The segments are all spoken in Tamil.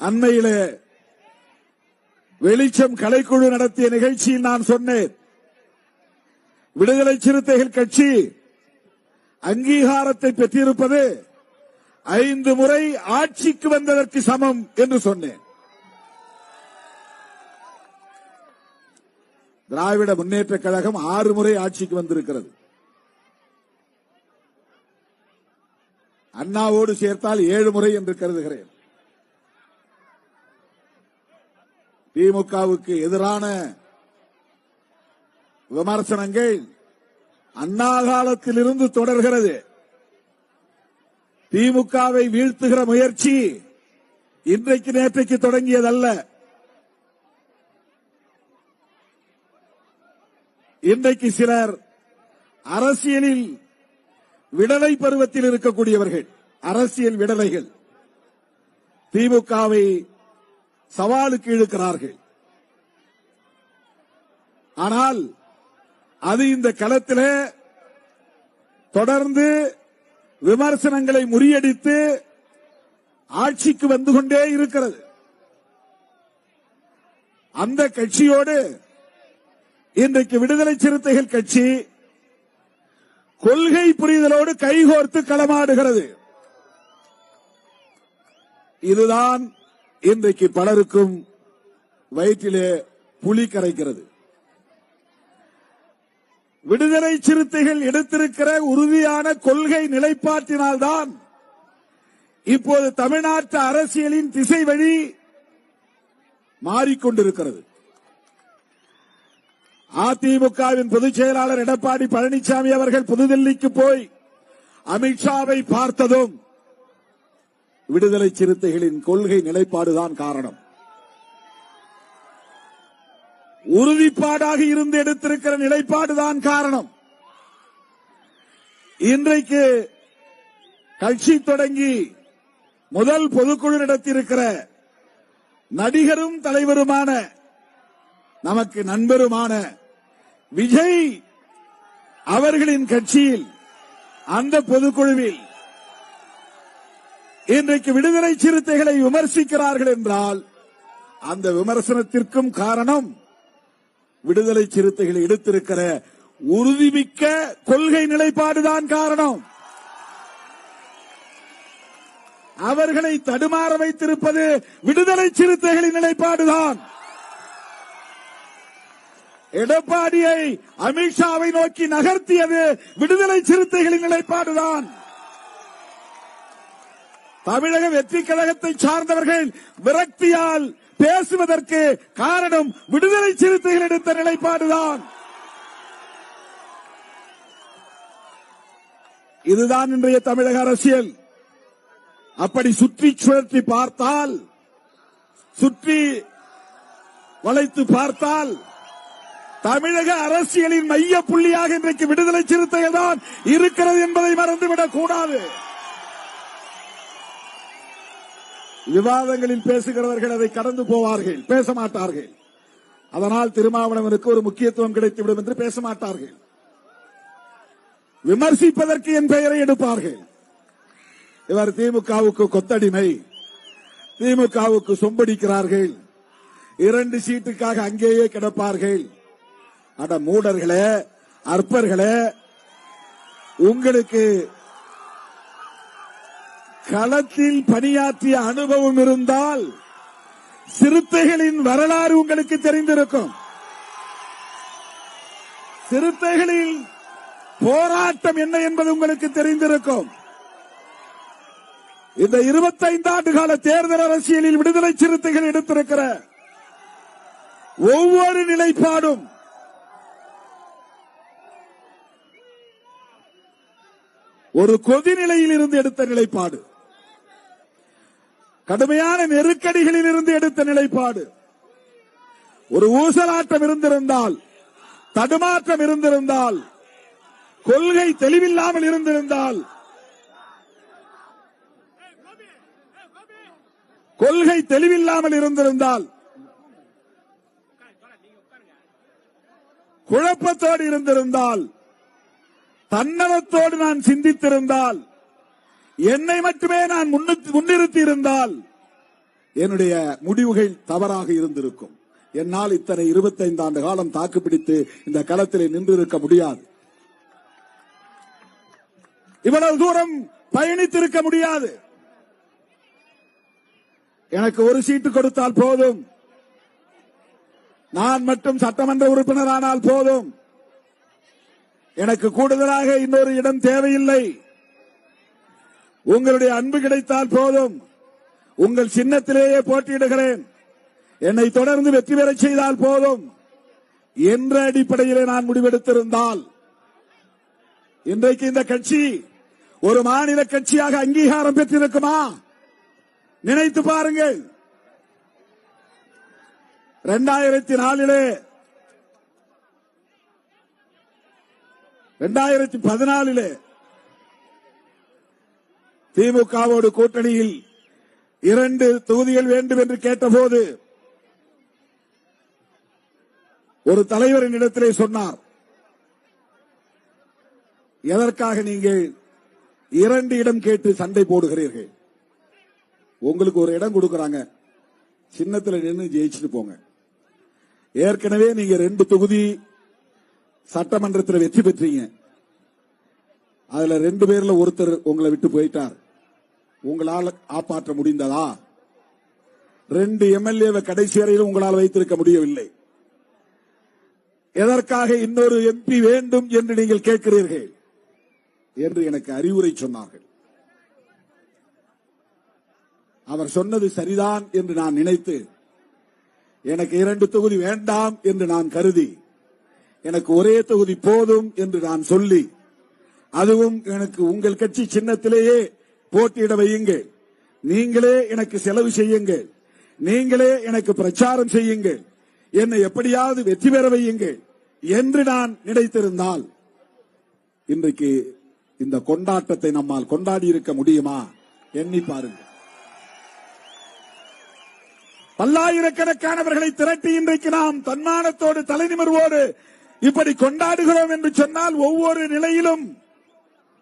அண்மையிலே வெளிச்சம் கலைக்குழு நடத்திய நிகழ்ச்சியில் நான் சொன்னேன். விடுதலை சிறுத்தைகள் கட்சி அங்கீகாரத்தை பெற்றிருப்பது ஐந்து முறை ஆட்சிக்கு வந்ததற்கு சமம் என்று சொன்னேன். திராவிட முன்னேற்ற கழகம் ஆறு முறை ஆட்சிக்கு வந்திருக்கிறது. அண்ணாவோடு சேர்த்தால் ஏழு முறை என்று கருதுகிறேன். திமுகவுக்கு எதிரான விமர்சனங்கள் அண்ணா காலத்திலிருந்து தொடர்கிறது. திமுகவை வீழ்த்துகிற முயற்சி இன்றைக்கு நேற்றைக்கு தொடங்கியதல்ல. இன்றைக்கு சிலர் அரசியலில் விடலை பருவத்தில் இருக்கக்கூடியவர்கள் அரசியல் விடலைகள். திமுகவை சவாலுக்கு இழுக்கிறார்கள். ஆனால் அது இந்த களத்தில் தொடர்ந்து விமர்சனங்களை முறியடித்து ஆட்சிக்கு வந்து கொண்டே இருக்கிறது. அந்த கட்சியோடு இன்றைக்கு விடுதலை சிறுத்தைகள் கட்சி கொள்கை புரிதலோடு கைகோர்த்து களமாடுகிறது. இதுதான் இன்றைக்கு பலருக்கும் வயிற்றிலே புலி கரைக்கிறது. விடுதலை சிறுத்தைகள் எடுத்திருக்கிற உறுதியான கொள்கை நிலைப்பாட்டினால்தான் இப்போது தமிழ்நாட்டு அரசியலின் திசை வழி மாறிக்கொண்டிருக்கிறது. அதிமுகவின் பொதுச் செயலாளர் எடப்பாடி பழனிசாமி அவர்கள் புதுதில்லிக்கு போய் அமித்ஷாவை பார்த்ததும் விடுதலை சிறுத்தைகளின் கொள்கை நிலைப்பாடுதான் காரணம். உறுதிப்பாடாக இருந்து எடுத்திருக்கிற நிலைப்பாடுதான் காரணம். இன்றைக்கு கட்சி தொடங்கி முதல் பொதுக்குழு நடத்தியிருக்கிற நடிகரும் தலைவருமான நமக்கு நண்பருமான விஜய் அவர்களின் கட்சியில் அந்த பொதுக்குழுவில் இன்றைக்கு விடுதலை சிறுத்தைகளை விமர்சிக்கிறார்கள் என்றால் அந்த விமர்சனத்திற்கும் காரணம் விடுதலை சிறுத்தைகளை எடுத்திருக்கிற உறுதிமிக்க கொள்கை நிலைப்பாடுதான் காரணம். அவர்களை தடுமாற வைத்திருப்பது விடுதலை சிறுத்தைகளின் நிலைப்பாடுதான். எடப்பாடியை அமித்ஷாவை நோக்கி நகர்த்தியது விடுதலை சிறுத்தைகளின் நிலைப்பாடுதான். தமிழக வெற்றி கழகத்தை சார்ந்தவர்கள் விரக்தியால் பேசுவதற்கு காரணம் விடுதலை சிறுத்தைகள் எடுத்த நிலைப்பாடுதான். இதுதான் இன்றைய தமிழக அரசியல். அப்படி சுற்றி சுழற்றி பார்த்தால் சுற்றி வளைத்து பார்த்தால் தமிழக அரசியலின் மைய புள்ளியாக இன்றைக்கு விடுதலை சிறுத்தைகள் தான் இருக்கிறது என்பதை மறந்துவிடக் கூடாது. விவாதங்களில் பேசுகிறவர்கள் அதை கடந்து போவார்கள். பேச மாட்டார்கள். அதனால் திருமாவளவனுக்கு ஒரு முக்கியத்துவம் கிடைத்துவிடும் என்று பேச மாட்டார்கள். விமர்சிப்பதற்கு என் பெயரை எடுப்பார்கள். இவர் திமுகவுக்கு கொத்தடிமை. திமுகவுக்கு சொம்படிக்கிறார்கள். இரண்டு சீட்டுக்காக அங்கேயே கிடப்பார்கள். அட மூடர்களே அற்பர்களே உங்களுக்கு களத்தில் பணியாற்றிய அனுபவம் இருந்தால் சிறுத்தைகளின் வரலாறு உங்களுக்கு தெரிந்திருக்கும். சிறுத்தைகளில் போராட்டம் என்ன என்பது உங்களுக்கு தெரிந்திருக்கும். இந்த 25 ஆண்டு கால தேர்தல் அரசியலில் விடுதலை சிறுத்தைகள் எடுத்திருக்கிற ஒவ்வொரு நிலைப்பாடும் ஒரு கொதிநிலையில் இருந்து எடுத்த நிலைப்பாடு. கடுமையான நெருக்கடிகளில் இருந்து எடுத்த நிலைப்பாடு. ஒரு ஊசலாட்டம் இருந்திருந்தால் தடுமாற்றம் இருந்திருந்தால் கொள்கை தெளிவில்லாமல் இருந்திருந்தால் கொள்கை தெளிவில்லாமல் இருந்திருந்தால் குழப்பத்தோடு இருந்திருந்தால் தன்னலத்தோடு நான் சிந்தித்திருந்தால் என்னை மட்டுமே நான் முன்னிறுத்தி- முன்னிறுத்தி இருந்தால் என்னுடைய முடிவுகள் தவறாக இருந்திருக்கும். என்னால் இத்தனை 25 ஆண்டு காலம் தாக்குப்பிடித்து இந்த களத்திலே நின்றிருக்க முடியாது. இவ்வளவு தூரம் பயணித்திருக்க முடியாது. எனக்கு ஒரு சீட்டு கொடுத்தால் போதும். நான் மட்டும் சட்டமன்ற உறுப்பினரானால் போதும். எனக்கு கூடுதலாக இன்னொரு இடம் தேவையில்லை. உங்களுடைய அன்பு கிடைத்தால் போதும். உங்கள் சின்னத்திலேயே போட்டியிடுகிறேன். என்னை தொடர்ந்து வெற்றி பெறச் செய்தால் போதும். என்ற அடிப்படையிலே நான் முடிவெடுத்திருந்தால். இன்றைக்கு இந்த கட்சி ஒரு மாநில கட்சியாக அங்கீகாரம் பெற்றிருக்குமா? நினைத்து பாருங்கள். இரண்டாயிரத்தி நாலிலே இரண்டாயிரத்தி பதினாலிலே திமுகவோடு கூட்டணியில் இரண்டு தொகுதிகள் வேண்டும் என்று கேட்டபோது ஒரு தலைவரின் இடத்திலே சொன்னார் எதற்காக நீங்கள் இரண்டு இடம் கேட்டு சண்டை போடுகிறீர்கள்? உங்களுக்கு ஒரு இடம் கொடுக்கறாங்க. சின்னத்தில் நின்று ஜெயிச்சுட்டு போங்க. ஏற்கனவே நீங்க ரெண்டு தொகுதி சட்டமன்றத்தில் வெற்றி பெற்றீங்க. அதுல ரெண்டு பேர்ல ஒருத்தர் உங்களை விட்டு போயிட்டார். உங்களால் காப்பாற்ற முடிந்ததா? ரெண்டு எம்எல்ஏவை கடைசி வரையிலும் உங்களால் வைத்திருக்க முடியவில்லை. எதற்காக இன்னொரு எம்பி வேண்டும் என்று நீங்கள் கேட்கிறீர்கள்? என்று எனக்கு அறிவுரை சொன்னார்கள். அவர் சொன்னது சரிதான் என்று நான் நினைத்து எனக்கு இரண்டு தொகுதி வேண்டாம் என்று நான் கருதி எனக்கு ஒரே தொகுதி போதும் என்று நான் சொல்லி அதுவும் எனக்கு உங்கள் கட்சி சின்னத்திலேயே போட்டியிட வையுங்கள் நீங்களே எனக்கு செலவு செய்யுங்கள் நீங்களே எனக்கு பிரச்சாரம் செய்யுங்கள் என்னை எப்படியாவது வெற்றி பெற வையுங்கள் என்று நான் நினைத்திருந்தால் இன்றைக்கு இந்த கொண்டாட்டத்தை நம்மால் கொண்டாடி இருக்க முடியுமா? எண்ணி பாருங்கள். பல்லாயிரக்கணக்கானவர்களை திரட்டி இன்றைக்கு நாம் தன்மானத்தோடு தலைநிமர்வோடு இப்படி கொண்டாடுகிறோம் என்று சொன்னால் ஒவ்வொரு நிலையிலும்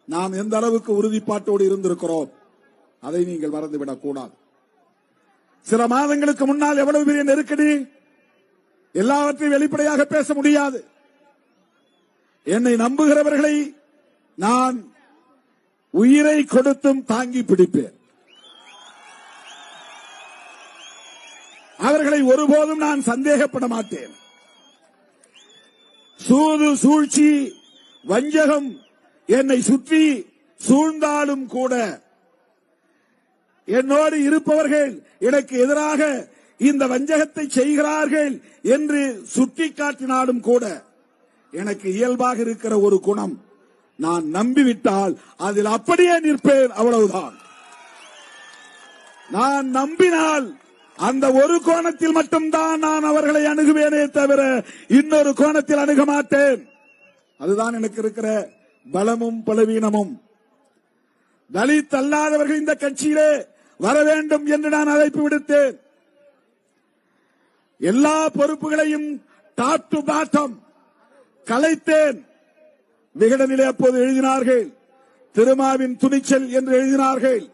நாம் எந்த அளவுக்கு உறுதிப்பாட்டோடு இருந்திருக்கிறோம் அதை நீங்கள் மறந்துவிடக் கூடாது. சில மாதங்களுக்கு முன்னால் எவ்வளவு பெரிய நெருக்கடி? எல்லாவற்றையும் வெளிப்படையாக பேச முடியாது. என்னை நம்புகிறவர்களை நான் உயிரை கொடுத்தும் தாங்கி பிடிப்பேன். அவர்களை ஒருபோதும் நான் சந்தேகப்பட மாட்டேன். சூது சூழ்ச்சி வஞ்சகம் என்னை சுற்றி சூழ்ந்தாலும் கூட என்னோடு இருப்பவர்கள் எனக்கு எதிராக இந்த வஞ்சகத்தை செய்கிறார்கள் என்று சுட்டிக்காட்டினாலும் கூட எனக்கு இயல்பாக இருக்கிற ஒரு குணம் நான் நம்பிவிட்டால் அதில் அப்படியே நிற்பேன் அவ்வளவுதான். நான் நம்பினால் அந்த ஒரு கோணத்தில் மட்டும்தான் நான் அவர்களை அணுகுவேனே தவிர இன்னொரு கோணத்தில் அணுக மாட்டேன். அதுதான் எனக்கு இருக்கிற பலமும் பலவீனமும். தலித் அல்லாதவர்கள் இந்த கட்சியிலே வர வேண்டும் என்று நான் அழைப்பு விடுத்தேன். எல்லா பொறுப்புகளையும் டாப் டு பாட்டம் கலைத்தேன். விகடனிலே அப்போது எழுதினார்கள் திருமாவின் துணிச்சல் என்று எழுதினார்கள்.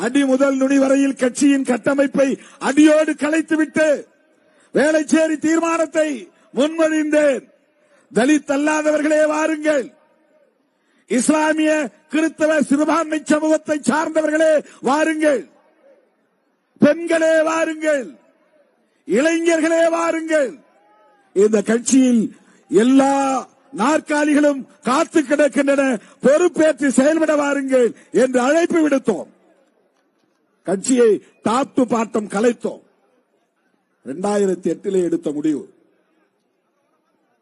அடி முதல் நுனி வரையில் கட்சியின் கட்டமைப்பை அடியோடு கலைத்துவிட்டு வேலைச்சேரி தீர்மானத்தை முன்மொழிந்தேன். தலித் அல்லாதவர்களே வாருங்கள். இஸ்லாமிய கிறிஸ்தவ சிறுபான்மை சமூகத்தை சார்ந்தவர்களே வாருங்கள். பெண்களே வாருங்கள். இளைஞர்களே வாருங்கள். இந்த கட்சியில் எல்லா நாற்காலிகளும் காத்து கிடக்கின்றன. பொறுப்பேற்று செயல்பட வாருங்கள் என்று அழைப்பு விடுத்தோம். கட்சியை டாப் டு பாட்டம் கலைத்தோம். இரண்டாயிரத்தி எட்டிலே எடுத்த முடிவு.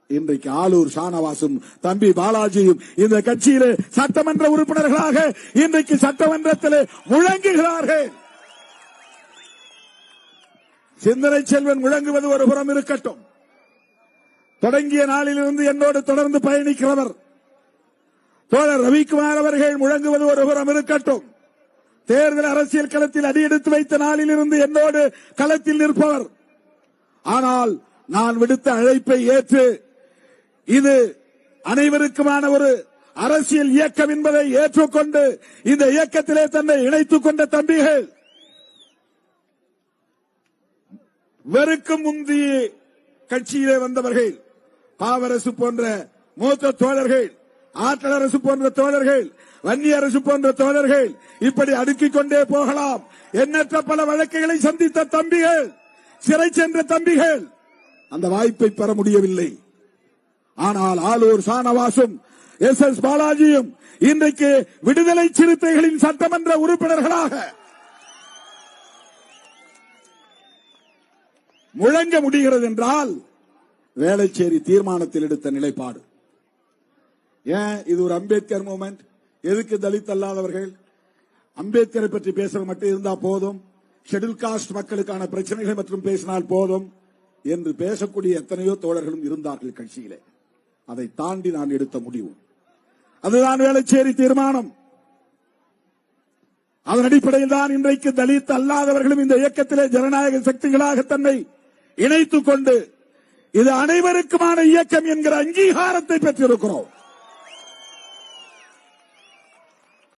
இன்றைக்கு ஆளூர் ஷானவாசும் தம்பி பாலாஜியும் இந்த கட்சியிலே சட்டமன்ற உறுப்பினர்களாக இன்றைக்கு சட்டமன்றத்திலே முழங்குகிறார்கள். சிந்தனை செல்வன் முழங்குவது ஒரு புறம் இருக்கட்டும். தொடங்கிய நாளிலிருந்து என்னோடு தொடர்ந்து பயணிக்கிறவர். தோழர் ரவிக்குமார் அவர்கள் முழங்குவது ஒரு புறம் இருக்கட்டும். தேர்தல் அரசியல் களத்தில் அடியெடுத்து வைத்த நாளிலிருந்து என்னோடு களத்தில் நிற்பவர். ஆனால் நான் விடுத்த அழைப்பை ஏற்று இது அனைவருக்குமான ஒரு அரசியல் இயக்கம் என்பதை ஏற்றுக்கொண்டு இந்த இயக்கத்திலே தன்னை இணைத்துக் கொண்ட தம்பிகள் வெறுக்கும் முந்தி கட்சியிலே வந்தவர்கள் பாவரசு போன்ற மூத்த தோழர்கள் ஆற்றல் அரசு போன்ற தோழர்கள் வன்னி அரசு போன்ற தோழர்கள் இப்படி அடுக்கிக் கொண்டே போகலாம். எண்ணற்ற பல வழக்குகளை சந்தித்த தம்பிகள் சிறை சென்ற தம்பிகள் அந்த வாய்ப்பை பெற முடியவில்லை. ஆனால் ஆளூர் சானவாசும் எஸ் எஸ் பாலாஜியும் இன்றைக்கு விடுதலை சிறுத்தைகளின் சட்டமன்ற உறுப்பினர்களாக முழங்க முடிகிறது என்றால் வேளச்சேரி தீர்மானத்தில் எடுத்த நிலைப்பாடு. ஏன்? இது ஒரு அம்பேத்கர் மூமெண்ட் எதுக்கு தலித் அல்லாதவர்கள்? அம்பேத்கரை பற்றி பேசுறது மட்டும் இருந்தா போதும். ஷெட்யூல் காஸ்ட் மக்களுக்கான பிரச்சனைகள் மற்றும் பேசினால் போதும் என்று பேசக்கூடிய எத்தனையோ தோழர்களும் இருந்தார்கள் கட்சியிலே. அதை தாண்டி நான் எடுத்த முடிவு. அதுதான் வேளச்சேரி தீர்மானம். அதன் அடிப்படையில் தான் இன்றைக்கு தலித் அல்லாதவர்களும் இந்த இயக்கத்திலே ஜனநாயக சக்திகளாக தன்னை இணைத்துக் கொண்டு இது அனைவருக்குமான இயக்கம் என்கிற அங்கீகாரத்தை பெற்றிருக்கிறோம்.